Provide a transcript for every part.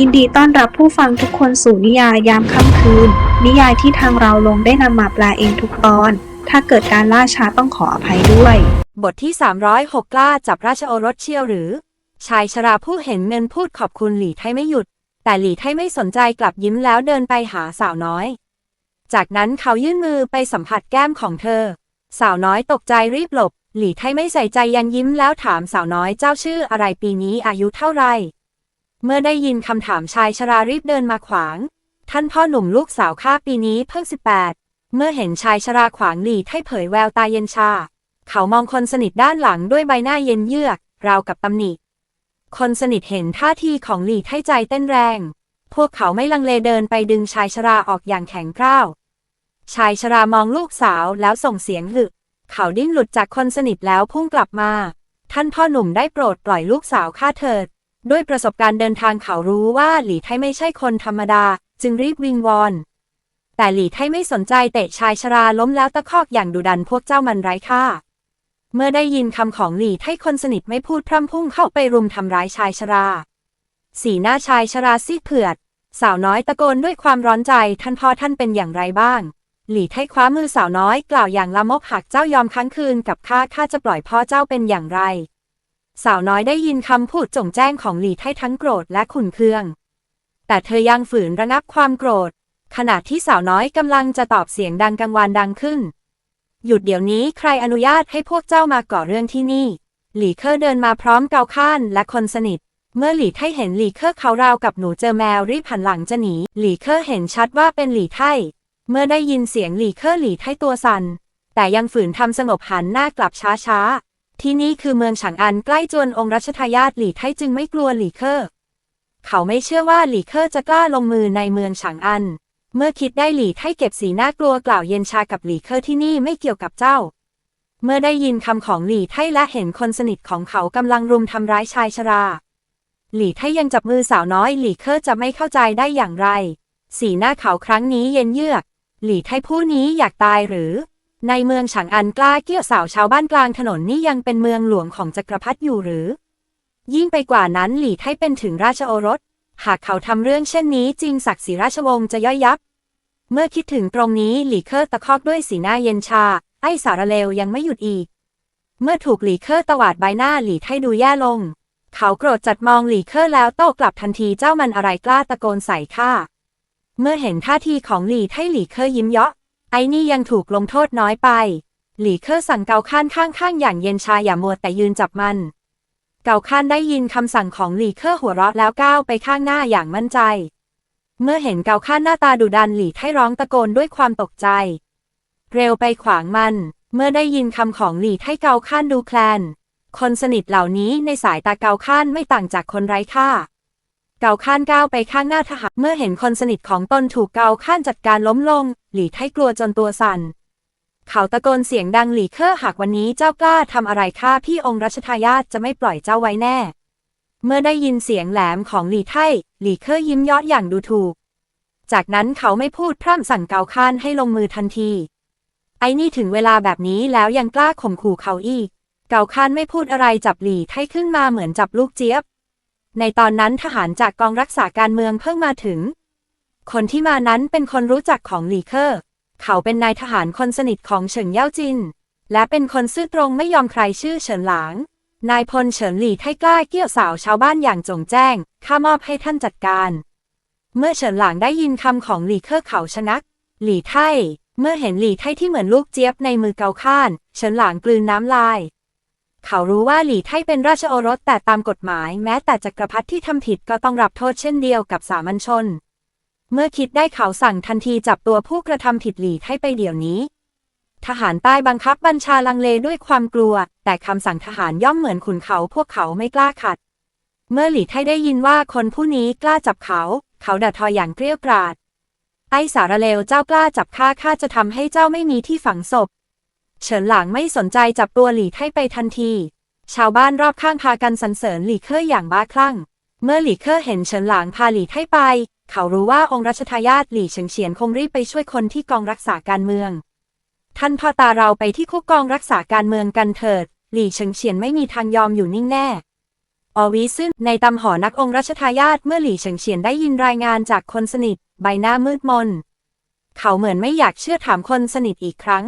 ยินดีต้อนรับผู้ฟังทุกคนสู่นิยายยามค่ำคืน นิยายที่ทางเราลงได้นำมาแปลเองทุกตอน ถ้าเกิดการล่าช้าต้องขออภัยด้วย บทที่ 306กล้าจับราชโอรสเชี่ยวหรือ ชายชราผู้เห็นเงินพูดขอบคุณหลี่ไทไม่หยุด แต่หลี่ไทไม่สนใจกลับยิ้มแล้วเดินไปหาสาวน้อย จากนั้นเขายื่นมือไปสัมผัสแก้มของเธอ สาวน้อยตกใจรีบหลบ หลี่ไทไม่ใส่ใจยันยิ้มแล้วถามสาวน้อยเจ้าชื่ออะไรปีนี้อายุเท่าไหร่ เมื่อได้ยินคำถามชายชรารีบเดินมาขวาง ท่านพ่อหนุ่มลูกสาวข้าปีนี้เพิ่งสิบแปดเมื่อเห็นชายชราขวางหลี่ไทเผยแววตาเย็นชา เขามองคนสนิทด้านหลังด้วยใบหน้าเย็นเยือก ราวกับตำหนิ คนสนิทเห็นท่าทีของหลี่ไทใจเต้นแรง พวกเขาไม่ลังเลเดินไปดึงชายชราออกอย่างแข็งกร้าว ชายชรามองลูกสาวแล้วส่งเสียงหึเขาดิ้นหลุดจากคนสนิทแล้วพุ่งกลับมา ท่านพ่อหนุ่มได้โปรดปล่อยลูกสาวข้าเถิด ด้วยประสบการณ์เดินทางเขารู้ว่าหลี่ไทไม่ใช่คนธรรมดา จึงรีบวิงวอน แต่หลี่ไทไม่สนใจเตะชายชราล้มแล้วตะคอกอย่างดุดันพวกเจ้ามันไร้ค่า เมื่อได้ยินคำของหลี่ไทคนสนิทไม่พูดพร่ำพุ่งเข้าไปรุมทำร้ายชายชรา สีหน้าชายชราซีดเผือด สาวน้อยตะโกนด้วยความร้อนใจท่านพ่อท่านเป็นอย่างไรบ้าง หลี่ไทคว้ามือสาวน้อยกล่าวอย่างละมกหากเจ้ายอมค้างคืนกับข้าข้าจะปล่อยพ่อเจ้าเป็นอย่างไร สาวน้อยได้ยินคำพูดจงแจ้งของหลี่ไททั้งโกรธและขุนเคือง แต่เธอยังฝืนระงับความโกรธ ขณะที่สาวน้อยกำลังจะตอบเสียงดังกังวานดังขึ้น หยุดเดี๋ยวนี้ใครอนุญาตให้พวกเจ้ามาก่อเรื่องที่นี่ หลี่เคอร์เดินมาพร้อมเกาข้านและคนสนิท เมื่อหลี่ไทเห็นหลี่เคอร์เขาราวกับหนูเจอแมวรีบหันหลังจะหนีหลี่เคอร์เห็นชัดว่าเป็นหลี่ไทเมื่อได้ยินเสียงหลี่เคอร์หลี่ไทตัวสั่นแต่ยังฝืนทำสงบหันหน้ากลับช้าๆ ที่นี่คือเมืองฉางอันใกล้จวนองค์รัชทายาทหลี่ไทจึงไม่กลัวหลี่เคอร์เขาไม่เชื่อว่าหลี่เคอร์จะกล้าลงมือในเมืองฉางอัน เมื่อคิดได้หลี่ไทเก็บสีหน้ากลัวกล่าวเย็นชากับหลี่เคอร์ที่นี่ไม่เกี่ยวกับเจ้า เมื่อได้ยินคำของหลี่ไทและเห็นคนสนิทของเขากำลังรุมทำร้ายชายชรา หลี่ไทยังจับมือสาวน้อยหลี่เคอร์จะไม่เข้าใจได้อย่างไร สีหน้าเขาครั้งนี้เย็นเยือก หลี่ไทผู้นี้อยากตายหรือ ในเมืองฉางอันกล้าเกี้ยวสาวชาวบ้านกลางถนนนี่ยังเป็นเมืองหลวงของจักรพรรดิอยู่หรือ ยิ่งไปกว่านั้นหลี่ไทเป็นถึงราชโอรส หากเขาทำเรื่องเช่นนี้จริงศักดิ์ศรีราชวงศ์จะย่อยยับ เมื่อคิดถึงตรงนี้หลี่เคอร์ตะคอกด้วยสีหน้าเย็นชา ไอ้สารเลวยังไม่หยุดอีก เมื่อถูกหลี่เคอร์ตวาดใบหน้าหลี่ไทดูแย่ลง เขาโกรธจัดมองหลี่เคอร์แล้วโต้กลับทันทีเจ้ามันอะไรกล้าตะโกนใส่ข้าเมื่อเห็นท่าทีของหลี่ไทหลี่เคอร์ยิ้มเยาะ ไอ้นี่ยังถูกลงโทษน้อยไป หลี่เคอร์สั่งเกาข้านข้างๆอย่างเย็นชาอย่ามัวแต่ยืนจับมัน เกาข้านได้ยินคำสั่งของหลี่เคอร์หัวเราะแล้วก้าวไปข้างหน้าอย่างมั่นใจ เมื่อเห็นเกาข้านหน้าตาดุดันหลี่ไทร้องตะโกนด้วยความตกใจ เร็วไปขวางมัน เมื่อได้ยินคำของหลี่ไทเกาข้านดูแคลน คนสนิทเหล่านี้ในสายตาเกาข้านไม่ต่างจากคนไร้ค่า เกาข้านก้าวไปข้างหน้าทหารเมื่อเห็นคนสนิทของตนถูกเกาข้านจัดการล้มลง หลีไทกลัวจนตัวสั่น เขาตะโกนเสียงดังหลีเคอร์หากวันนี้เจ้ากล้าทำอะไรข้าพี่องค์รัชทายาทจะไม่ปล่อยเจ้าไว้แน่ เมื่อได้ยินเสียงแหลมของหลีไทหลีเคอร์ยิ้มยอดอย่างดูถูก จากนั้นเขาไม่พูดพร่ำสั่งเกาข้านให้ลงมือทันที ไอ้นี่ถึงเวลาแบบนี้แล้วยังกล้าข่มขู่เขาอีก เกาข้านไม่พูดอะไรจับหลีไทขึ้นมาเหมือนจับลูกเจี๊ยบ ในตอนนั้นทหารจากกองรักษาการเมืองเพิ่งมาถึง คนที่มานั้นเป็นคนรู้จักของหลี่เคอร์ เขาเป็นนายทหารคนสนิทของเฉินเย่าจิน และเป็นคนซื่อตรงไม่ยอมใครชื่อเฉินหลาง นายพลเฉินหลี่ไทกล้าเกี่ยวสาวชาวบ้านอย่างจงแจ้ง ข้ามอบให้ท่านจัดการ เมื่อเฉินหลางได้ยินคำของหลี่เคอร์เขาชะนัก หลี่ไทเมื่อเห็นหลี่ไทที่เหมือนลูกเจี๊ยบในมือเกาข้าน เฉินหลางกลืนน้ำลาย เขารู้ว่าหลี่ไทเป็นราชโอรสแต่ตามกฎหมาย แม้แต่จักรพรรดิที่ทำผิดก็ต้องรับโทษเช่นเดียวกับสามัญชน เมื่อคิดได้เขาสั่งทันทีจับตัวผู้กระทำผิดหลี่ไทไปเดี๋ยวนี้ ทหารใต้บังคับบัญชาลังเลด้วยความกลัว แต่คำสั่งทหารย่อมเหมือนขุนเขาพวกเขาไม่กล้าขัด เมื่อหลี่ไทได้ยินว่าคนผู้นี้กล้าจับเขา เขาด่าทออย่างเกรี้ยวกราดไอ้สารเลวเจ้ากล้าจับข้าข้าจะทำให้เจ้าไม่มีที่ฝังศพ เฉินหลางไม่สนใจจับตัวหลี่ไทไปทันที ชาวบ้านรอบข้างพากันสรรเสริญหลี่เคอร์อย่างบ้าคลั่ง เมื่อหลี่เคอร์เห็นเฉินหลางพาหลี่ไทไป เขารู้ว่าองค์รัชทายาทหลี่เฉิงเฉียนคงรีบไปช่วยคนที่กองรักษาการเมือง ท่านพ่อตาเราไปที่คุกกองรักษาการเมืองกันเถิด หลี่เฉิงเฉียนไม่มีทางยอมอยู่นิ่งแน่อวีซึ่งในตำหอนักองค์รัชทายาทเมื่อหลี่เฉิงเฉียนได้ยินรายงานจากคนสนิท ใบหน้ามืดมน เขาเหมือนไม่อยากเชื่อถามคนสนิทอีกครั้ง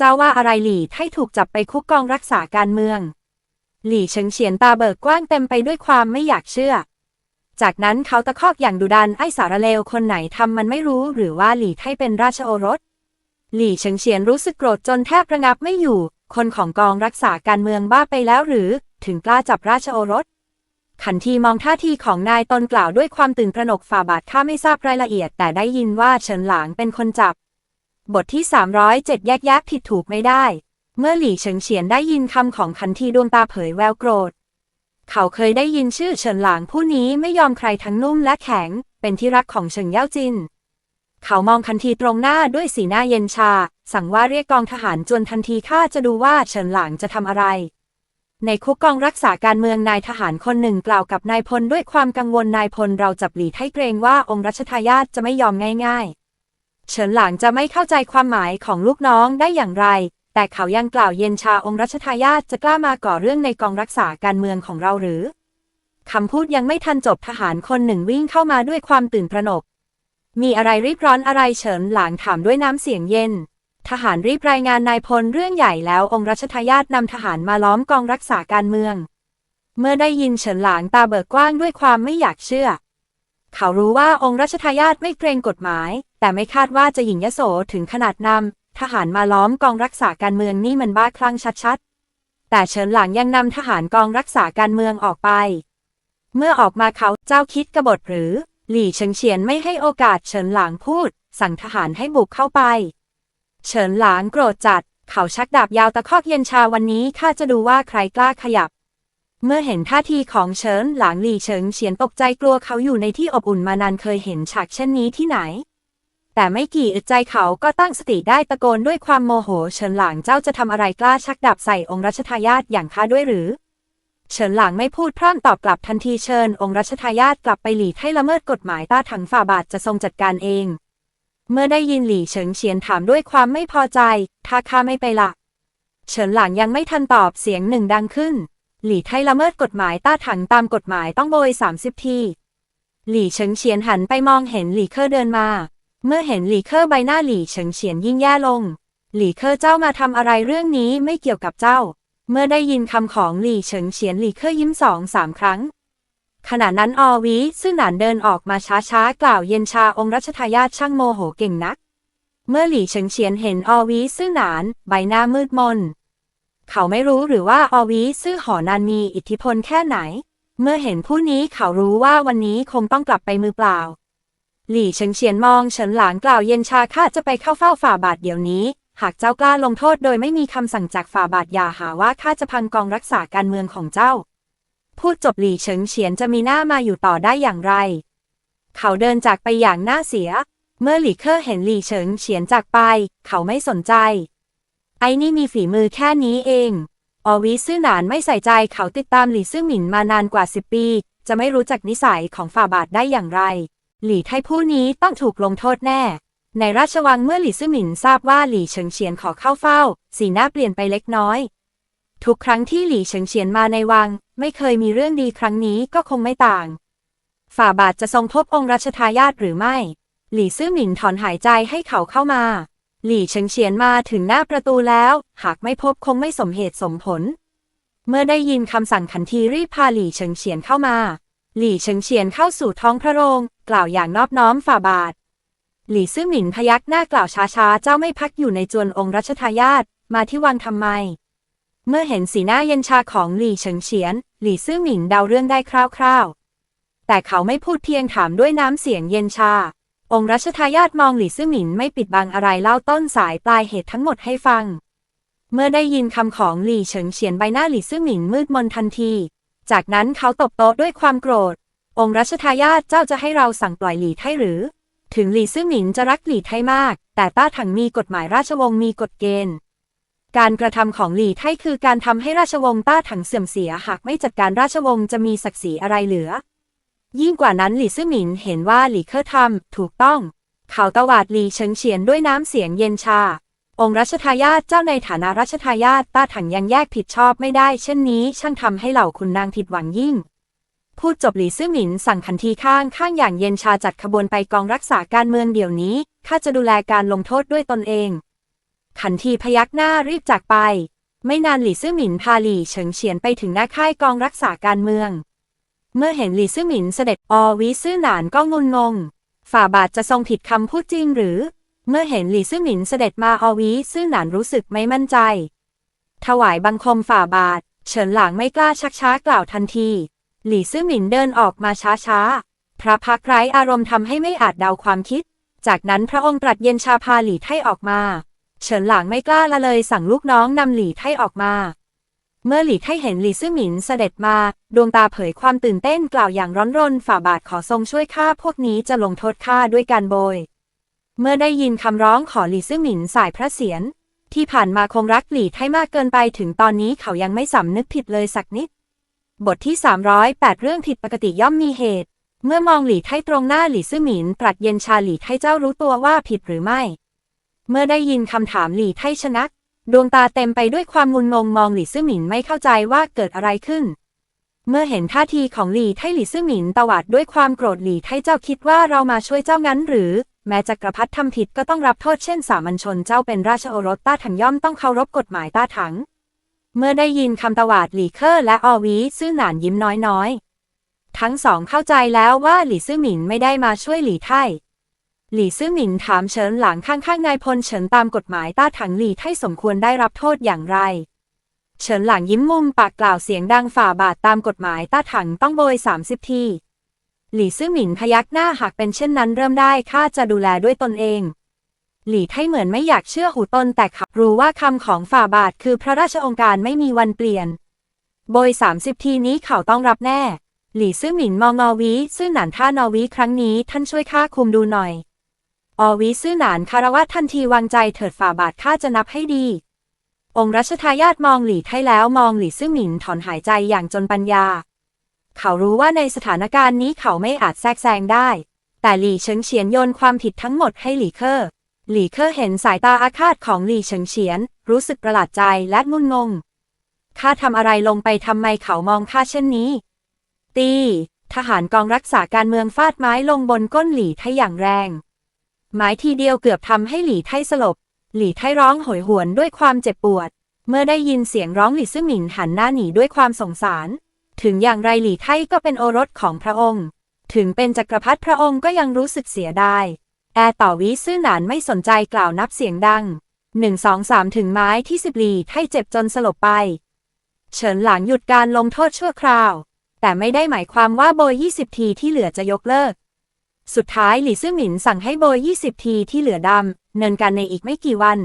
เจ้าว่าอะไรหลี่ให้ถูกจับไปคุกกองรักษาการเมือง หลี่เฉิงเฉียนตาเบิกกว้างเต็มไปด้วยความไม่อยากเชื่อ จากนั้นเขาตะคอกอย่างดุดันไอ้สารเลวคนไหนทำมันไม่รู้หรือว่าหลี่ให้เป็นราชโอรส หลี่เฉิงเฉียนรู้สึกโกรธจนแทบระงับไม่อยู่ คนของกองรักษาการเมืองบ้าไปแล้วหรือ ถึงกล้าจับราชโอรสขันทีมองท่าทีของนายตนกล่าวด้วยความตื่นตระหนกฝ่าบาทข้าไม่ทราบรายละเอียด แต่ได้ยินว่าเฉินหลางเป็นคนจับ บทที่ 307 แยกแยะผิดถูกไม่ได้ เมื่อหลี่เฉิงเฉียนได้ยินคำของขันทีดวงตาเผยแววโกรธ เขาเคยได้ยินชื่อเฉินหลางผู้นี้ไม่ยอมใครทั้งนุ่มและแข็ง เป็นที่รักของเฉิงเย่าจิน เขามองคันทีตรงหน้าด้วยสีหน้าเย็นชา สั่งว่าเรียกกองทหารจวนทันทีข้าจะดูว่าเฉินหลางจะทำอะไร ในคุกกองรักษาการเมืองนายทหารคนหนึ่งกล่าวกับนายพลด้วยความกังวลนายพลเราจับหลีให้เกรงว่าองค์รัชทายาทจะไม่ยอมง่ายๆ เฉินหลางจะไม่เข้าใจความหมายของลูกน้องได้อย่างไร แต่เขายังกล่าวเย็นชาองค์รัชทายาทจะกล้ามาก่อเรื่องในกองรักษาการเมืองของเราหรือ คำพูดยังไม่ทันจบทหารคนหนึ่งวิ่งเข้ามาด้วยความตื่นตระหนก มีอะไรรีบร้อนอะไรเฉินหลางถามด้วยน้ำเสียงเย็น ทหารรีบรายงานนายพลเรื่องใหญ่แล้วองค์รัชทายาทนำทหารมาล้อมกองรักษาการเมือง เมื่อได้ยินเฉินหลางตาเบิกกว้างด้วยความไม่อยากเชื่อ เขารู้ว่าองค์รัชทายาทไม่เกรงกฎหมาย แต่ไม่คาดว่าจะหญิงยโสถึงขนาดนำทหารมาล้อมกองรักษาการเมืองนี่มันบ้าคลั่งชัดๆ แต่เฉินหลางยังนำทหารกองรักษาการเมืองออกไป เมื่อออกมาเขาเจ้าคิดกบฏหรือ หลี่เฉิงเฉียนไม่ให้โอกาสเฉินหลางพูด สั่งทหารให้บุกเข้าไป เฉินหลางโกรธจัด เขาชักดาบยาวตะคอกเย็นชาวันนี้ข้าจะดูว่าใครกล้าขยับ เมื่อเห็นท่าทีของเฉินหลางหลี่เฉิงเฉียนตกใจกลัวเขาอยู่ในที่อบอุ่นมานานเคยเห็นฉากเช่นนี้ที่ไหน แต่ไม่กี่อึดใจเขาก็ตั้งสติได้ตะโกนด้วยความโมโห เฉินหลางเจ้าจะทำอะไรกล้าชักดาบใส่องค์รัชทายาทอย่างข้าด้วยหรือ เฉินหลางไม่พูดพร่ำตอบกลับทันทีเชิญองค์รัชทายาทกลับไปหลีให้ละเมิดกฎหมายต้าถังฝ่าบาทจะทรงจัดการเอง เมื่อได้ยินหลี่เฉิงเฉียนถามด้วยความไม่พอใจถ้าข้าไม่ไปละเฉินหลางยังไม่ทันตอบเสียงหนึ่งดังขึ้น หลี่ไทละเมิดกฎหมายต้าถังตามกฎหมายต้องโบย 30 ที หลี่เฉิงเฉียนหันไปมองเห็นหลี่เคอร์เดินมา เมื่อเห็นหลี่เคอร์ใบหน้าหลี่เฉิงเฉียนยิ่งแย่ลง หลี่เคอร์เจ้ามาทำอะไรเรื่องนี้ไม่เกี่ยวกับเจ้า เมื่อได้ยินคำของหลี่เฉิงเฉียนหลี่เคอร์ยิ้มสองสามครั้ง ขณะนั้นอวีซึ่งหนานเดินออกมาช้าๆกล่าวเย็นชาองค์รัชทายาทช่างโมโหเก่งนัก เมื่อหลี่เฉิงเฉียนเห็นอวีซึ่งหนาน ใบหน้ามืดมน เขาไม่รู้หรือว่าอวีซื่อหอนานมีอิทธิพลแค่ไหน เมื่อเห็นผู้นี้เขารู้ว่าวันนี้คงต้องกลับไปมือเปล่า หลี่เฉิงเฉียนมองเฉินหลางกล่าวเย็นชาข้าจะไปเข้าเฝ้าฝ่าบาทเดี๋ยวนี้ หากเจ้ากล้าลงโทษโดยไม่มีคำสั่งจากฝ่าบาทอย่าหาว่าข้าจะพังกองรักษาการเมืองของเจ้า พูดจบหลี่เฉิงเฉียนจะมีหน้ามาอยู่ต่อได้อย่างไร เขาเดินจากไปอย่างน่าเสีย เมื่อหลี่เคอเห็นหลี่เฉิงเฉียนจากไป เขาไม่สนใจ ไอ้นี่มีฝีมือแค่นี้เอง อวิซื่อหนานไม่ใส่ใจเขาติดตามหลี่ซื่อหมินมานานกว่าสิบปี จะไม่รู้จักนิสัยของฝ่าบาทได้อย่างไร หลี่ไทผู้นี้ต้องถูกลงโทษแน่ ในราชวังเมื่อหลี่ซื่อหมินทราบว่าหลี่เฉิงเฉียนขอเข้าเฝ้า สีหน้าเปลี่ยนไปเล็กน้อย ทุกครั้งที่หลี่เฉิงเฉียนมาในวัง ไม่เคยมีเรื่องดีครั้งนี้ก็คงไม่ต่าง ฝ่าบาทจะทรงพบองค์รัชทายาทหรือไม่ หลี่ซื่อหมินถอนหายใจให้เขาเข้ามา หลี่เฉิงเฉียนมาถึงหน้าประตูแล้ว หากไม่พบคงไม่สมเหตุสมผล เมื่อได้ยินคำสั่งขันทีรีบพาหลี่เฉิงเฉียนเข้ามา หลี่เฉิงเฉียนเข้าสู่ท้องพระโรง กล่าวอย่างนอบน้อมฝ่าบาท หลี่ซื่อหมินพยักหน้ากล่าวช้าๆ เจ้าไม่พักอยู่ในจวนองค์รัชทายาทมาที่วังทำไม เมื่อเห็นสีหน้าเย็นชาของหลี่เฉิงเฉียน หลี่ซื่อหมินเดาเรื่องได้คร่าวๆ แต่เขาไม่พูดเพียงถามด้วยน้ำเสียงเย็นชา องค์รัชทายาทมองหลี่ซื่อหมินไม่ปิดบังอะไรเล่าต้นสายปลายเหตุทั้งหมดให้ฟัง เมื่อได้ยินคำของหลี่เฉิงเฉียนใบหน้าหลี่ซื่อหมินมืดมนทันที จากนั้นเขาตบโต๊ะด้วยความโกรธ องค์รัชทายาทเจ้าจะให้เราสั่งปล่อยหลี่ไทหรือ ถึงหลี่ซื่อหมินจะรักหลี่ไทมาก แต่ต้าถังมีกฎหมายราชวงศ์มีกฎเกณฑ์ การกระทำของหลี่ไทคือการทำให้ราชวงศ์ต้าถังเสื่อมเสียหากไม่จัดการราชวงศ์จะมีศักดิ์ศรีอะไรเหลือ ยิ่งกว่านั้นหลี่ซื่อหมินเห็นว่าหลี่เคอร์ทำถูกต้อง เขาตวาดหลี่เฉิงเฉียนด้วยน้ำเสียงเย็นชา องค์รัชทายาทเจ้าในฐานะรัชทายาทต้าถังยังแยกผิดชอบไม่ได้ เช่นนี้ ช่างทำให้เหล่าคุณนางผิดหวังยิ่ง พูดจบหลี่ซื่อหมินสั่งขันทีข้างข้างอย่างเย็นชาจัดขบวนไปกองรักษาการเมืองเดี๋ยวนี้ข้าจะดูแลการลงโทษด้วยตนเอง ขันทีพยักหน้ารีบจากไป ไม่นานหลี่ซื่อหมินพาหลี่เฉิงเฉียนไปถึงหน้าค่ายกองรักษาการเมือง เมื่อเห็นหลี่ซื่อหมินเสด็จอวิซื่อหนานก็งุนงง ฝ่าบาทจะทรงผิดคำพูดจริงหรือ เมื่อเห็นหลี่ซื่อหมินเสด็จมาอวิซื่อหนานรู้สึกไม่มั่นใจ ถวายบังคมฝ่าบาท เฉินหลางไม่กล้าชักช้ากล่าวทันที หลี่ซื่อหมินเดินออกมาช้าช้าๆพระพักตร์ไร้อารมณ์ทำให้ไม่อาจเดาความคิด จากนั้นพระองค์ตรัสเย็นชาพาหลี่ไทออกมา เฉินหลางไม่กล้าละเลยสั่งลูกน้องนำหลี่ไทออกมา เมื่อหลี่ไท่เห็นหลีซื่อหมินเสด็จมา ดวงตาเผยความตื่นเต้นกล่าวอย่างร้อนรนฝ่าบาทขอทรงช่วยข้าพวกนี้จะลงโทษข้าด้วยการโบย เมื่อได้ยินคำร้องขอหลีซื่อหมินสายพระเศียรที่ผ่านมาคงรักหลี่ไท่มากเกินไปถึงตอนนี้เขายังไม่สำนึกผิดเลยสักนิด บทที่ 308 เรื่องผิดปกติย่อมมีเหตุ เมื่อมองหลี่ไท่ตรงหน้าหลีซื่อหมินตรัสเย็นชาหลี่ไท่เจ้ารู้ตัวว่าผิดหรือไม่ เมื่อได้ยินคำถามหลี่ไท่ชนัก ดวงตาเต็มไปด้วยความงุนงงมองหลี่ซื่อหมินไม่เข้าใจว่าเกิดอะไรขึ้น เมื่อเห็นท่าทีของหลี่ไทหลี่ซื่อหมินตวาดด้วยความโกรธหลี่ไทเจ้าคิดว่าเรามาช่วยเจ้างั้นหรือ แม้จักรพรรดิทำผิดก็ต้องรับโทษเช่นสามัญชนเจ้าเป็นราชโอรสต้าถังย่อมต้องเคารพกฎหมายต้าถัง เมื่อได้ยินคำตวาดหลี่เคอร์และอวีซื่อหนานยิ้มน้อยๆทั้งสองเข้าใจแล้วว่าหลี่ซื่อหมินไม่ได้มาช่วยหลี่ไท หลี่ซื่อหมินถามเฉินหลังข้างๆนายพลเฉินตามกฎหมายต้าถังหลี่ไท่สมควรได้รับโทษอย่างไร เฉินหลังยิ้มมุมปากกล่าวเสียงดังฝ่าบาทตามกฎหมายต้าถังต้องโบย 30 ทีหลี่ซื่อหมินพยักหน้าหากเป็นเช่นนั้นเริ่มได้ข้าจะดูแลด้วยตนเอง หลี่ไท่เหมือนไม่อยากเชื่อหูตนแต่เขารู้ว่าคำของฝ่าบาทคือพระราชองค์การไม่มีวันเปลี่ยน โบย 30 ทีนี้เขาต้องรับแน่ หลี่ซื่อหมินมองนอวีซื่อหนานท่านอวีครั้งนี้ท่านช่วยข้าคุมดูหน่อย อวีซื่อหนานคารวะทันทีวางใจเถิดฝ่าบาทข้าจะนับให้ดี องค์รัชทายาทมองหลี่ไท่แล้วมองหลี่ซื่อหมินถอนหายใจอย่างจนปัญญา เขารู้ว่าในสถานการณ์นี้เขาไม่อาจแทรกแซงได้ แต่หลี่เฉิงเฉียนโยนความผิดทั้งหมดให้หลี่เคอร์หลี่เคอร์เห็นสายตาอาฆาตของหลี่เฉิงเฉียน รู้สึกประหลาดใจและงุนงงข้าทำอะไรลงไปทำไมเขามองข้าเช่นนี้ ตี ทหารกองรักษาการเมืองฟาดไม้ลงบนก้นหลี่ไทอย่างแรง ไม้ทีเดียวเกือบทำให้หลี่ไทสลบ หลี่ไทร้องโหยหวนด้วยความเจ็บปวด เมื่อได้ยินเสียงร้องหลี่ซื่อหมิงหันหน้าหนีด้วยความสงสาร ถึงอย่างไรหลี่ไทก็เป็นโอรสของพระองค์ ถึงเป็นจักรพรรดิพระองค์ก็ยังรู้สึกเสียดาย แอร์ต่อวิซื่อหนานไม่สนใจกล่าวนับเสียงดังหนึ่งสองสามถึงไม้ที่สิบหลี่ไทเจ็บจนสลบไป เฉินหลางหยุดการลงโทษชั่วคราว แต่ไม่ได้หมายความว่าโบย20ทีที่เหลือจะยกเลิก สุดท้ายหลี่ซื่อหมินสั่งให้โบย 20 ทีที่เหลือดำเนินการในอีกไม่กี่วัน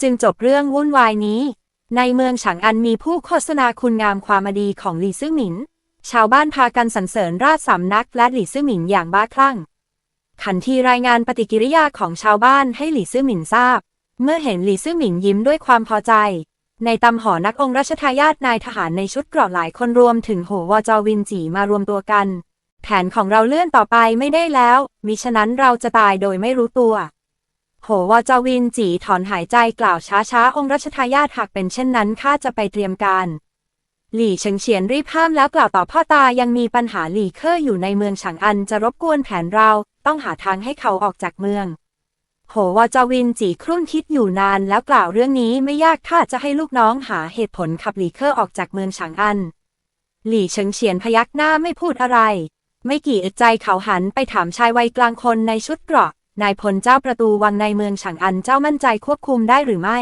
จึงจบเรื่องวุ่นวายนี้ ในเมืองฉางอันมีผู้โฆษณาคุณงามความดีของหลี่ซื่อหมิน ชาวบ้านพากันสรรเสริญราชสำนักและหลี่ซื่อหมินอย่างบ้าคลั่ง ขันทีรายงานปฏิกิริยาของชาวบ้านให้หลี่ซื่อหมินทราบ เมื่อเห็นหลี่ซื่อหมินยิ้มด้วยความพอใจ ในตำหอนักองค์รัชทายาทนายทหารในชุดเกราะหลายคนรวมถึงโหวจอวินจีมารวมตัวกัน แผนของเราเลื่อนต่อไปไม่ได้แล้ว มิฉะนั้นเราจะตายโดยไม่รู้ตัว โหวจอวินจีถอนหายใจกล่าวช้าๆ องค์รัชทายาทหากเป็นเช่นนั้นข้าจะไปเตรียมการ หลี่เฉิงเฉียนรีบห้ามแล้วกล่าวต่อพ่อตายังมีปัญหาหลี่เคอร์อยู่ในเมืองฉางอันจะรบกวนแผนเราต้องหาทางให้เขาออกจากเมือง โหวจาวินจีครุ่นคิดอยู่นานแล้วกล่าวเรื่องนี้ไม่ยากถ้าจะให้ลูกน้องหาเหตุผลขับหลี่เคอร์ออกจากเมืองฉางอัน หลี่เฉิงเฉียนพยักหน้าไม่พูดอะไร ไม่กี่อึดใจเขาหันไปถามชายวัยกลางคนในชุดเกราะ นายพลเจ้าประตูวังในเมืองฉางอันเจ้ามั่นใจควบคุมได้หรือไม่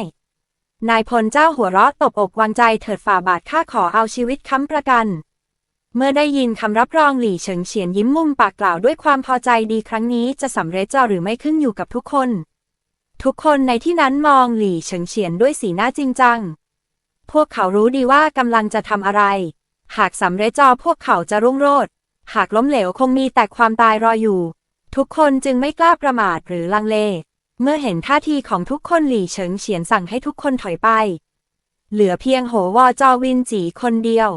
นายพลเจ้าหัวเราะตบอกวางใจเถิดฝ่าบาทข้าขอเอาชีวิตค้ำประกัน เมื่อได้ยินคำรับรองหลี่เฉิงเฉียนยิ้มมุมปากกล่าวด้วยความพอใจดีครั้งนี้จะสำเร็จจะหรือไม่ขึ้นอยู่กับทุกคน ทุกคนในที่นั้นมองหลี่เฉิงเฉียนด้วยสีหน้าจริงจัง พวกเขารู้ดีว่ากำลังจะทำอะไร หากสำเร็จจอพวกเขาจะรุ่งโรจน์ หากล้มเหลวคงมีแต่ความตายรออยู่ ทุกคนจึงไม่กล้าประมาทหรือลังเล เมื่อเห็นท่าทีของทุกคนหลี่เฉิงเฉียนสั่งให้ทุกคนถอยไป เหลือเพียงโหวอจอวินจีคนเดียว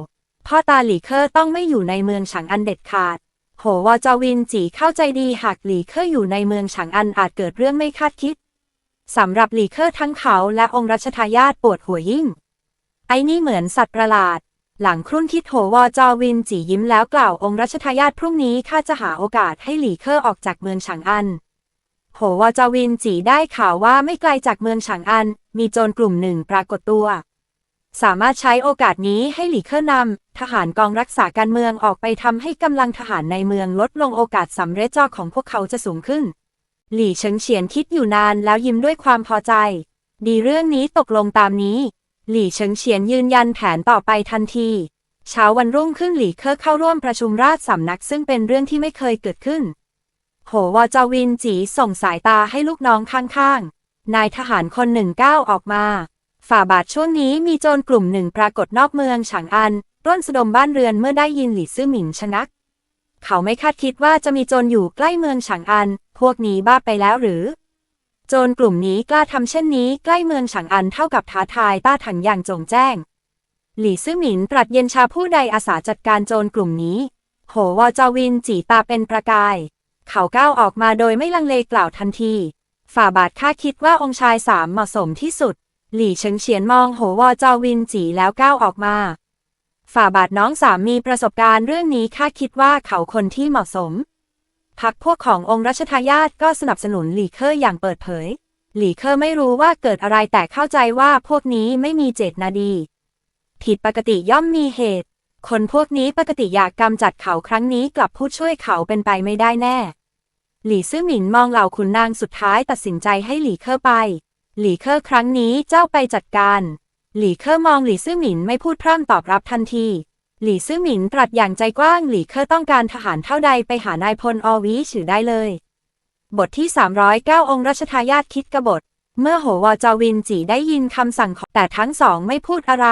พ่อตาหลี่เคอร์ต้องไม่อยู่ในเมืองฉางอันเด็ดขาด โหวอจอวินจีเข้าใจดีหากหลี่เคอร์อยู่ในเมืองฉางอันอาจเกิดเรื่องไม่คาดคิดสำหรับหลี่เคอร์ทั้งเขาและองค์รัชทายาทปวดหัวยิ่ง ไอ้นี่เหมือนสัตว์ประหลาด หลังครุ่นคิดโหวอจอวินจียิ้มแล้วกล่าวองค์รัชทายาทพรุ่งนี้ข้าจะหาโอกาสให้หลี่เคอร์ออกจากเมืองฉางอัน โหวอจอวินจีได้ข่าวว่าไม่ไกลจากเมืองฉางอัน มีโจรกลุ่มหนึ่งปรากฏตัว สามารถใช้โอกาสนี้ให้หลี่เคอร์นำทหารกองรักษาการเมืองออกไปทำให้กำลังทหารในเมืองลดลงโอกาสสำเร็จจอของพวกเขาจะสูงขึ้น หลี่เฉิงเฉียนคิดอยู่นานแล้วยิ้มด้วยความพอใจ ดีเรื่องนี้ตกลงตามนี้ หลี่เฉิงเฉียนยืนยันแผนต่อไปทันทีเช้าวันรุ่งขึ้นหลี่เคอร์เข้าร่วมประชุมราชสำนักซึ่งเป็นเรื่องที่ไม่เคยเกิดขึ้น โหวอจาวินจีส่งสายตาให้ลูกน้องข้างๆ นายทหารคนหนึ่งก้าวออกมา ฝ่าบาทช่วงนี้มีโจรกลุ่มหนึ่งปรากฏนอกเมืองฉางอันปล้นสะดมบ้านเรือนเมื่อได้ยินหลี่ซื่อหมิงชะงัก เขาไม่คาดคิดว่าจะมีโจรอยู่ใกล้เมืองฉางอัน พวกนี้บ้าไปแล้วหรือ จรกลุ่มนี้กล้าทำเช่นนี้ใกล้เมืองฉางอันเท่ากับท้าทายต้าถังอย่างจงแจ้ง หลี่ซื่อหมินตรัสเย็นชาผู้ใดอาสาจัดการโจรกลุ่มนี้ โหวอจาวินจีตาเป็นประกาย เขาก้าวออกมาโดยไม่ลังเลกล่าวทันที ฝ่าบาทข้าคิดว่าองค์ชายสามเหมาะสมที่สุด หลี่เฉิงเฉียนมองโหวอจาวินจีแล้วก้าวออกมา ฝ่าบาทน้องสามมีประสบการณ์เรื่องนี้ข้าคิดว่าเขาคนที่เหมาะสม พักพวกขององค์รัชทายาทก็สนับสนุนหลีเคอร์อย่างเปิดเผย หลีเคอร์ไม่รู้ว่าเกิดอะไรแต่เข้าใจว่าพวกนี้ไม่มีเจตนาดี ผิดปกติย่อมมีเหตุ คนพวกนี้ปกติอยากกำจัดเขาครั้งนี้กลับพูดช่วยเขาเป็นไปไม่ได้แน่ หลี่ซื่อหมินมองเหล่าขุนนางสุดท้ายตัดสินใจให้หลีเคอร์ไป หลีเคอร์ครั้งนี้เจ้าไปจัดการ หลีเคอร์มองหลี่ซื่อหมินไม่พูดพร่ำตอบรับทันที หลี่ซื่อหมินตรัสอย่างใจกว้างหลี่เคอร์ต้องการทหารเท่าใดไปหานายพลอวีฉือได้เลย บทที่ 309 องค์รัชทายาทคิดกบฏ เมื่อโหวอจาวินจีได้ยินคำสั่งของแต่ทั้งสองไม่พูดอะไร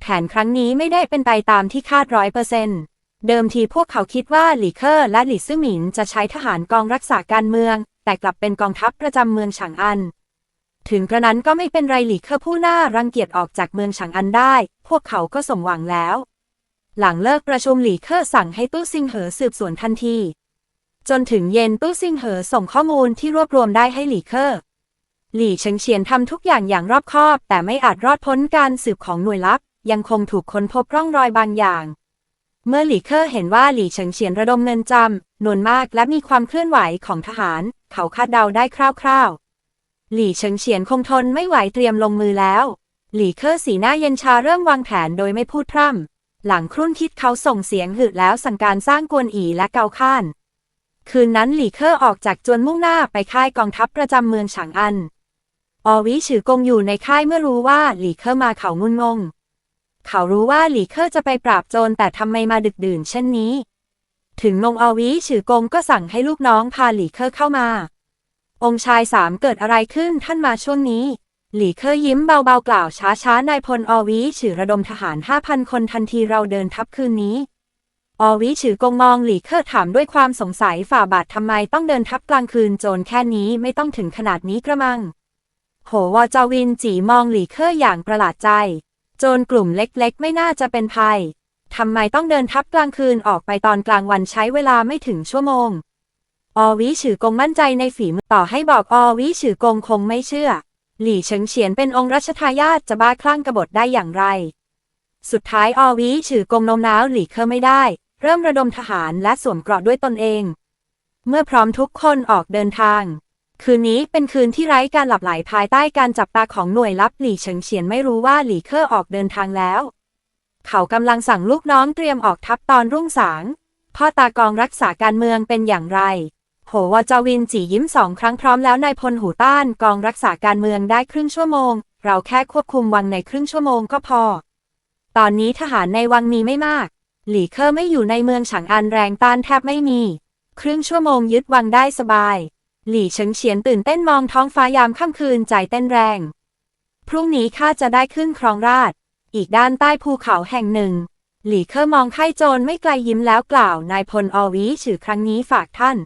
แผนครั้งนี้ไม่ได้เป็นไปตามที่คาดร้อยเปอร์เซนต์เดิมทีพวกเขาคิดว่าหลี่เคอร์และหลี่ซื่อหมินจะใช้ทหารกองรักษาการเมือง แต่กลับเป็นกองทัพประจำเมืองฉางอัน ถึงกระนั้นก็ไม่เป็นไรหลี่เคอร์ผู้น่ารังเกียจออกจากเมืองฉางอันได้ พวกเขาก็สมหวังแล้ว หลังเลิกประชุมหลี่เคอร์สั่งให้ตู้ซิงเหอสืบสวนทันที จนถึงเย็นตู้ซิงเหอส่งข้อมูลที่รวบรวมได้ให้หลี่เคอร์หลี่เฉิงเฉียนทำทุกอย่างอย่างรอบคอบ แต่ไม่อาจรอดพ้นการสืบของหน่วยลับ ยังคงถูกค้นพบร่องรอยบางอย่าง เมื่อหลี่เคอร์เห็นว่าหลี่เฉิงเฉียนระดมเงินจำนวนมากและมีความเคลื่อนไหวของทหาร เขาคาดเดาได้คร่าวๆ หลี่เฉิงเฉียนคงทนไม่ไหวเตรียมลงมือแล้ว หลี่เคอร์สีหน้าเย็นชาเริ่มวางแผนโดยไม่พูดพร่ำ หลังครุ่นคิดเขาส่งเสียงหึแล้วสั่งการสร้างกวนอีและเกาข้าน คืนนั้นหลี่เคอร์ออกจากจวนมุ่งหน้าไปค่ายกองทัพประจำเมืองฉางอัน อวิฉือกงอยู่ในค่ายเมื่อรู้ว่าหลี่เคอร์มาเขางุนงง เขารู้ว่าหลี่เคอร์จะไปปราบโจรแต่ทำไมมาดึกดื่นเช่นนี้ ถึงลงอวิฉือกงก็สั่งให้ลูกน้องพาหลี่เคอร์เข้ามา องค์ชายสามเกิดอะไรขึ้นท่านมาช่วงนี้ หลี่เคอร์ยิ้มเบาๆกล่าวช้าๆนายพลอวิฉือระดมทหารห้าพันคนทันทีเราเดินทัพคืนนี้ อวิฉือกงมองหลี่เคอถามด้วยความสงสัยฝ่าบาททำไมต้องเดินทัพกลางคืนโจรแค่นี้ไม่ต้องถึงขนาดนี้กระมัง โหวอจาวินจีมองหลี่เคออย่างประหลาดใจ โจรกลุ่มเล็กๆ ไม่น่าจะเป็นภัยทำไมต้องเดินทัพกลางคืนออกไปตอนกลางวันใช้เวลาไม่ถึงชั่วโมง อวิฉือกงมั่นใจในฝีมือต่อให้บอกออวิฉือกงคงไม่เชื่อ หลี่เฉิงเฉียนเป็นองค์รัชทายาทจะบ้าคลั่งกบฏได้อย่างไร สุดท้ายอวิฉือกงนมน้าวหลี่เคอร์ไม่ได้ เริ่มระดมทหารและสวมเกราะด้วยตนเอง เมื่อพร้อมทุกคนออกเดินทาง คืนนี้เป็นคืนที่ไร้การหลับไหลภายใต้การจับตาของหน่วยลับหลี่เฉิงเฉียนไม่รู้ว่าหลี่เคอร์ออกเดินทางแล้ว เขากำลังสั่งลูกน้องเตรียมออกทัพตอนรุ่งสางพ่อตากองรักษาการเมืองเป็นอย่างไร โหวจาวินจียิ้มสองครั้งพร้อมแล้วนายพลหูต้านกองรักษาการเมืองได้ครึ่งชั่วโมง เราแค่ควบคุมวังในครึ่งชั่วโมงก็พอ ตอนนี้ทหารในวังมีไม่มาก หลี่เคอร์ไม่อยู่ในเมืองฉางอันแรงต้านแทบไม่มี ครึ่งชั่วโมงยึดวังได้สบาย หลี่เฉิงเฉียนตื่นเต้นมองท้องฟ้ายามค่ำคืนใจเต้นแรง พรุ่งนี้ข้าจะได้ขึ้นครองราช อีกด้านใต้ภูเขาแห่งหนึ่ง หลี่เคอร์มองไข้โจรไม่ไกลยิ้มแล้วกล่าวนายพลอวีฉือครั้งนี้ฝากท่าน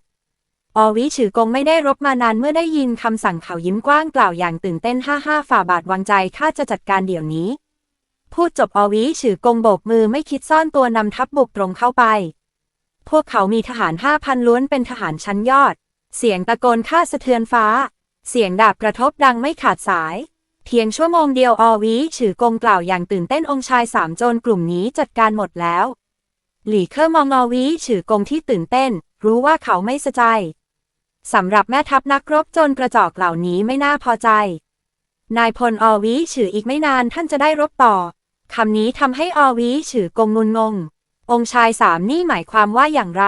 อวิฉือกงไม่ได้รบมานานเมื่อได้ยินคำสั่งเขายิ้มกว้างกล่าวอย่างตื่นเต้นห้าห้าฝ่าบาทวางใจข้าจะจัดการเดี๋ยวนี้ พูดจบอวิฉือกงโบกมือไม่คิดซ่อนตัวนำทัพบุกตรงเข้าไป พวกเขามีทหารห้าพันล้วนเป็นทหารชั้นยอด เสียงตะโกนฆ่าสะเทือนฟ้า เสียงดาบกระทบดังไม่ขาดสาย เพียงชั่วโมงเดียวอวีฉือกงกล่าวอย่างตื่นเต้นองค์ชายสามโจรกลุ่มนี้จัดการหมดแล้ว หลี่เคอร์มองอวีฉือกงที่ตื่นเต้น รู้ว่าเขาไม่สะใจ สำหรับแม่ทัพนักรบจรกระจอกเหล่านี้ไม่น่าพอใจ นายพลอวีฉืออีกไม่นานท่านจะได้รบต่อ คำนี้ทำให้อวีฉือกงงุนงง องค์ชายสามนี่หมายความว่าอย่างไร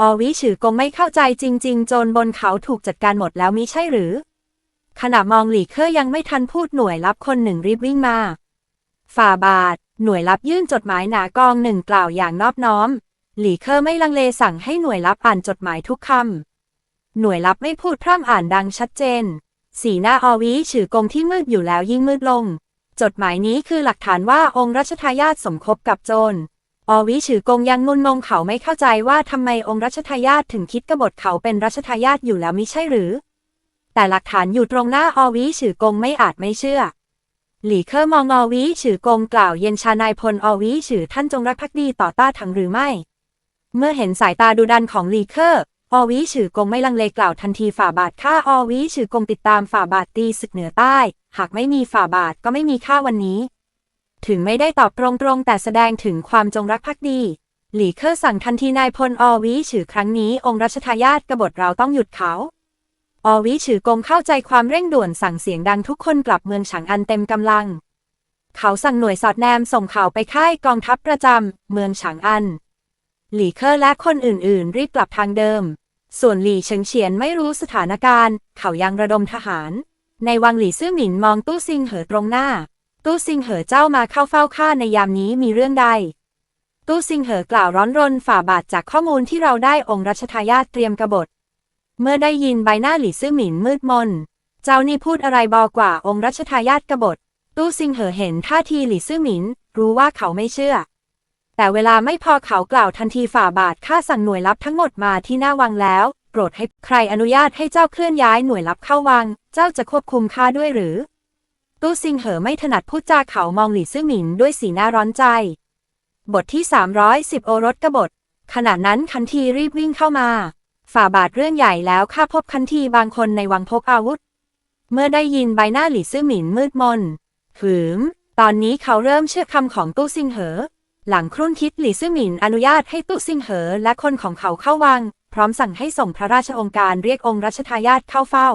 อวิฉือกงไม่เข้าใจจริง ๆจรบนเขาถูกจัดการหมดแล้วมิใช่หรือ ขณะมองหลีเคอร์ยังไม่ทันพูดหน่วยลับคนหนึ่งรีบวิ่งมา ฝ่าบาท หน่วยลับยื่นจดหมายหนากองหนึ่งกล่าวอย่างนอบน้อม หลีเคอร์ไม่ลังเลสั่งให้หน่วยลับอ่านจดหมายทุกคำ หน่วยลับไม่พูดพร่ำอ่านดังชัดเจน สีหน้าอวิฉือกงที่มืดอยู่แล้วยิ่งมืดลง จดหมายนี้คือหลักฐานว่าองค์รัชทายาทสมคบกับโจร อวิฉือกงยังงุนงงเขาไม่เข้าใจว่าทำไมองค์รัชทายาทถึงคิดกบฏเขาเป็นรัชทายาทอยู่แล้วมิใช่หรือ แต่หลักฐานอยู่ตรงหน้าอวิฉือกงไม่อาจไม่เชื่อหลี่เคอร์มองอวิฉือกงกล่าวเย็นชานายพลอวิฉือท่านจงรักภักดีต่อต้าถังหรือไม่ เมื่อเห็นสายตาดุดันของหลี่เคอร์ อวิฉือกงไม่ลังเลกล่าวทันทีฝ่าบาทข้าอวิฉือกงติดตามฝ่าบาทตีศึกเหนือใต้ หากไม่มีฝ่าบาทก็ไม่มีข้าวันนี้ ถึงไม่ได้ตอบตรงๆแต่แสดงถึงความจงรักภักดี หลี่เคอร์สั่งทันทีนายพลอวิฉือครั้งนี้องค์รัชทายาทกบฏเราต้องหยุดเขาอวิฉือกงเข้าใจความเร่งด่วนสั่งเสียงดังทุกคนกลับเมืองฉางอันเต็มกำลัง เขาสั่งหน่วยสอดแนมส่งข่าวไปค่ายกองทัพประจำเมืองฉางอัน หลี่เคอร์และคนอื่นๆ รีบกลับทางเดิม ส่วนหลี่เฉิงเฉียนไม่รู้สถานการณ์ เขายังระดมทหาร ในวังหลี่ซื่อหมินมองตู้ซิงเหอตรงหน้า ตู้ซิงเหอเจ้ามาเข้าเฝ้าข้าในยามนี้มีเรื่องใด ตู้ซิงเหอกล่าวร้อนรนฝ่าบาทจากข้อมูลที่เราได้องค์รัชทายาทเตรียมกบฏ เมื่อได้ยินใบหน้าหลี่ซื่อหมินมืดมน เจ้านี่พูดอะไรบอกว่าองค์รัชทายาทกบฏ ตู้ซิงเหอเห็นท่าทีหลี่ซื่อหมิน รู้ว่าเขาไม่เชื่อ แต่เวลาไม่พอเขากล่าวทันทีฝ่าบาทข้าสั่งหน่วยลับทั้งหมดมาที่หน้าวังแล้ว โปรดให้ใครอนุญาตให้เจ้าเคลื่อนย้ายหน่วยลับเข้าวัง เจ้าจะควบคุมข้าด้วยหรือ ตู้ซิงเหอไม่ถนัดพูดจาเขามองหลี่ซื่อหมินด้วยสีหน้าร้อนใจ บทที่ 310 โอรสกบฏ ขณะนั้นคันทีรีบวิ่งเข้ามา ฝ่าบาทเรื่องใหญ่แล้วข้าพบคันทีบางคนในวังพกอาวุธ เมื่อได้ยินใบหน้าหลี่ซื่อหมินมืดมนหืม ตอนนี้เขาเริ่มเชื่อคำของตู้ซิงเหอ หลังครุ่นคิดหลี่ซื่อหมินอนุญาตให้ตู้ซิงเหอและคนของเขาเข้าวัง พร้อมสั่งให้ส่งพระราชองค์การเรียกองค์รัชทายาทเข้าเฝ้า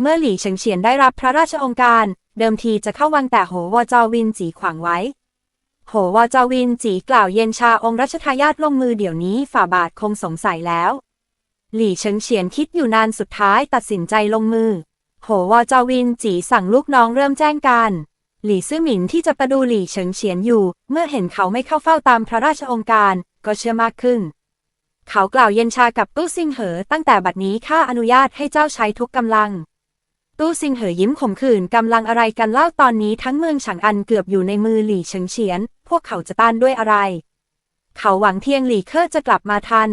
เมื่อหลี่เฉิงเฉียนได้รับพระราชองค์การ เดิมทีจะเข้าวังแต่โหวจอวินจีขวางไว้ โหวจอวินจีกล่าวเย็นชาองค์รัชทายาทลงมือเดี๋ยวนี้ฝ่าบาทคงสงสัยแล้ว หลี่เฉิงเฉียนคิดอยู่นานสุดท้ายตัดสินใจลงมือ โหวจอวินจีสั่งลูกน้องเริ่มแจ้งการ หลี่ซื่อหมินที่จะประดูหลี่เฉิงเฉียนอยู่ เมื่อเห็นเขาไม่เข้าเฝ้าตามพระราชองค์การ ก็เชื่อมากขึ้น เขากล่าวเย็นชากับตู้ซิงเหอ ตั้งแต่บัดนี้ข้าอนุญาตให้เจ้าใช้ทุกกำลัง ตู้ซิงเหอยิ้มขมขื่นกำลังอะไรกันเล่าตอนนี้ทั้งเมืองฉางอันเกือบอยู่ในมือหลี่เฉิงเฉียน พวกเขาจะต้านด้วยอะไร เขาหวังเพียงหลี่เคอร์จะกลับมาทัน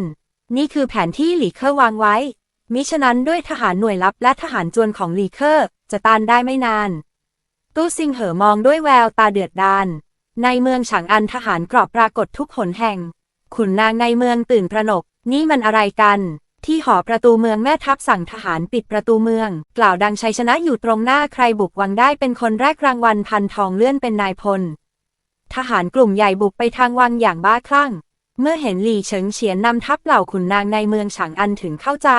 นี่คือแผนที่หลี่เคอร์วางไว้ มิฉะนั้นด้วยทหารหน่วยลับและทหารจวนของหลี่เคอร์จะต้านได้ไม่นาน ตู้ซิงเหอมองด้วยแววตาเดือดดาลในเมืองฉางอันทหารกรอบปรากฏทุกหนแห่ง ขุนนางในเมืองตื่นตระหนก นี่มันอะไรกัน ที่หอประตูเมืองแม่ทัพสั่งทหารปิดประตูเมือง กล่าวดังชัยชนะอยู่ตรงหน้าใครบุกวังได้เป็นคนแรกรางวัลพันทองเลื่อนเป็นนายพล ทหารกลุ่มใหญ่บุกไปทางวังอย่างบ้าคลั่ง เมื่อเห็นหลี่เฉิงเฉียนนำทัพเหล่าขุนนางในเมืองฉางอันถึงเข้าใจ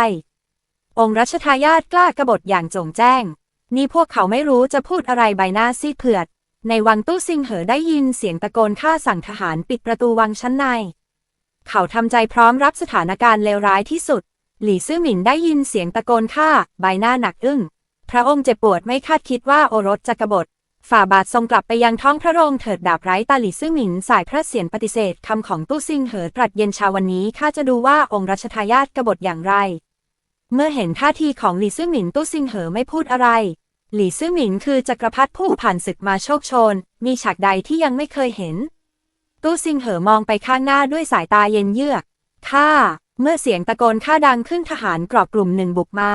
องค์รัชทายาทกล้ากบฏอย่างจงแจ้ง นี่พวกเขาไม่รู้จะพูดอะไรใบหน้าซีดเผือด ในวังตู้ซิงเหอได้ยินเสียงตะโกนฆ่าสั่งทหารปิดประตูวังชั้นใน เขาทำใจพร้อมรับสถานการณ์เลวร้ายที่สุด หลี่ซื่อหมินได้ยินเสียงตะโกนฆ่าใบหน้าหนักอึ้ง พระองค์เจ็บปวดไม่คาดคิดว่าโอรสจะกบฏ ฝ่าบาททรงกลับไปยังท้องพระโรงเถิดดาบไร้ตาหลี่ซื่อหมินสายพระเสียรปฏิเสธคำของตู้ซิงเหอตรัสเย็นชาวันนี้ข้าจะดูว่าองค์รัชทายาทกบฏอย่างไร เมื่อเห็นท่าทีของหลี่ซื่อหมินตู้ซิงเหอไม่พูดอะไร หลี่ซื่อหมินคือจักรพรรดิผู้ผ่านศึกมาโชคโชน มีฉากใดที่ยังไม่เคยเห็น ตู้ซิงเหอมองไปข้างหน้าด้วยสายตาเย็นเยือกข้าเมื่อเสียงตะโกนข้าดังขึ้นทหารกรอบกลุ่มหนึ่งบุกมา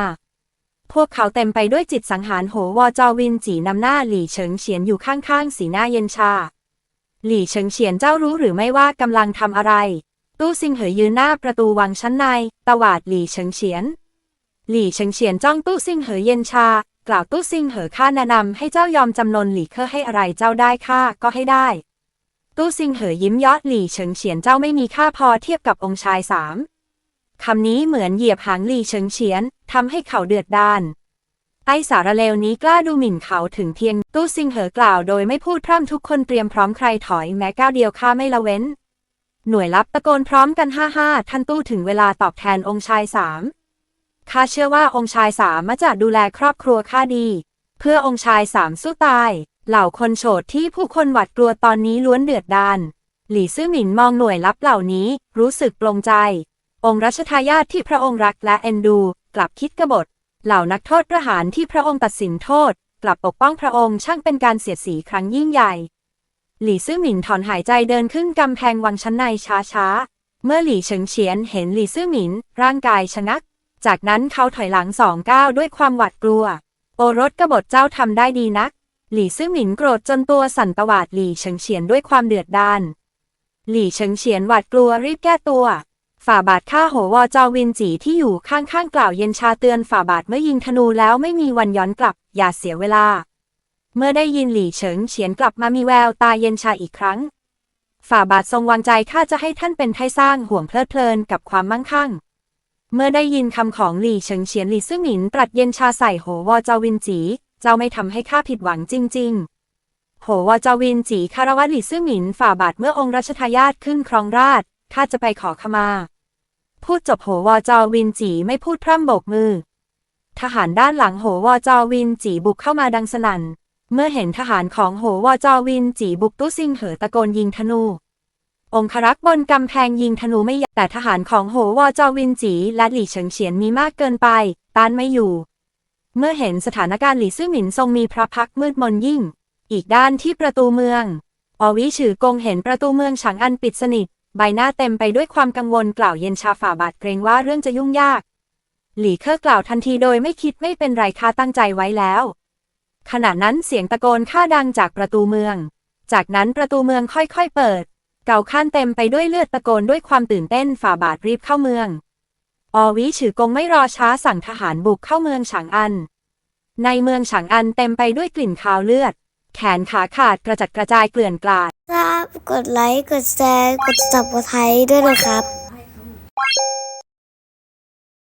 พวกเขาเต็มไปด้วยจิตสังหารโหวอจอวินจีนำหน้าหลี่เฉิงเฉียนอยู่ข้างๆสีหน้าเย็นชา หลี่เฉิงเฉียนเจ้ารู้หรือไม่ว่ากำลังทำอะไร ตู้ซิงเหอยืนหน้าประตูวังชั้นใน ตวาดหลี่เฉิงเฉียน หลี่เฉิงเฉียนจ้องตู้ซิงเหอเย็นชา กล่าวตู้ซิงเหอข้าแนะนำให้เจ้ายอมจำนนหลี่เคอให้อะไรเจ้าได้ข้าก็ให้ได้ ตู้ซิงเหอยิ้มยอดหลี่เฉิงเฉียนเจ้าไม่มีค่าพอเทียบกับองค์ชายสามคำนี้เหมือนเหยียบหางหลี่เฉิงเฉียนทำให้เขาเดือดดานไอสารเลวนี้กล้าดูหมิ่นเขาถึงเพียงตู้ซิงเหอกล่าวโดยไม่พูดพร่ำทุกคนเตรียมพร้อมใครถอยแม้ก้าวเดียวข้าไม่ละเว้น หน่วยลับตะโกนพร้อมกันห้าห้าท่านตู้ถึงเวลาตอบแทนองค์ชายสาม ข้าเชื่อว่าองค์ชายสามมาจะดูแลครอบครัวข้าดี เพื่อองค์ชายสามสู้ตาย เหล่าคนโฉดที่ผู้คนหวาดกลัวตอนนี้ล้วนเดือดดานหลี่ซื่อหมินมองหน่วยลับเหล่านี้ รู้สึกปลงใจ องค์รัชทายาทที่พระองค์รักและเอ็นดู กลับคิดกบฏ เหล่านักโทษประหารที่พระองค์ตัดสินโทษ กลับปกป้องพระองค์ช่างเป็นการเสียดสีครั้งยิ่งใหญ่ หลี่ซื่อหมินถอนหายใจเดินขึ้นกำแพงวังชั้นในช้าๆเมื่อหลี่เฉิงเฉียนเห็นหลี่ซื่อหมิน ร่างกายชะงัก จากนั้นเขาถอยหลังสองก้าวด้วยความหวาดกลัว โอรสกบฏเจ้าทำได้ดีนัก หลี่ซื่อหมินโกรธจนตัวสั่นตวาดหลี่เฉิงเฉียนด้วยความเดือดดาลหลี่เฉิงเฉียนหวาดกลัวรีบแก้ตัว ฝ่าบาทข้าโหวอจอวินจีที่อยู่ข้างๆกล่าวเย็นชาเตือนฝ่าบาทเมื่อยิงธนูแล้วไม่มีวันย้อนกลับ อย่าเสียเวลา เมื่อได้ยินหลี่เฉิงเฉียนกลับมามีแววตาเย็นชาอีกครั้ง ฝ่าบาททรงวางใจข้าจะให้ท่านเป็นไทสร้างห่วงเพลิดเพลินกับความมั่งคั่ง เมื่อได้ยินคำของหลี่เฉิงเฉียนหลี่ซื่อหมินตรัสเย็นชาใส่โหวอจวินจี เจ้าไม่ทำให้ข้าผิดหวังจริง ๆ โหวอจวินจีคารวะหลี่ซื่อหมินฝ่าบาทเมื่อองค์รัชทายาทขึ้นครองราชข้าจะไปขอขมา พูดจบโหวอจวินจีไม่พูดพร่ำโบกมือ ทหารด้านหลังโหวอจวินจีบุกเข้ามาดังสนั่น เมื่อเห็นทหารของโหวอจวินจีบุกตู้ซิงเหอตะโกนยิงธนู องครักษ์บนกำแพงยิงธนูไม่ยั้งแต่ทหารของโหวอจอวินจี และหลี่เฉิงเฉียนมีมากเกินไป ต้านไม่อยู่ เมื่อเห็นสถานการณ์หลี่ซื่อหมินทรงมีพระพักมืดมนยิ่ง อีกด้านที่ประตูเมืองอวิฉือกงเห็นประตูเมืองฉางอันปิดสนิท ใบหน้าเต็มไปด้วยความกังวลกล่าวเย็นชาฝ่าบาทเกรงว่าเรื่องจะยุ่งยาก หลี่เคอร์กล่าวทันทีโดยไม่คิดไม่เป็นไรข้าตั้งใจไว้แล้ว ขณะนั้นเสียงตะโกนข้าดังจากประตูเมือง จากนั้นประตูเมืองค่อยๆเปิด เก่าข้านเต็มไปด้วยเลือดตะโกนด้วยความตื่นเต้นฝ่าบาทรีบเข้าเมือง อวิฉือกงไม่รอช้าสั่งทหารบุกเข้าเมืองฉางอัน ในเมืองฉางอันเต็มไปด้วยกลิ่นคาวเลือด แขนขาขาดกระจัดกระจายเกลื่อนกลาด ครับ กดไลค์ กดแชร์ กดตับกดไทยด้วยนะครับ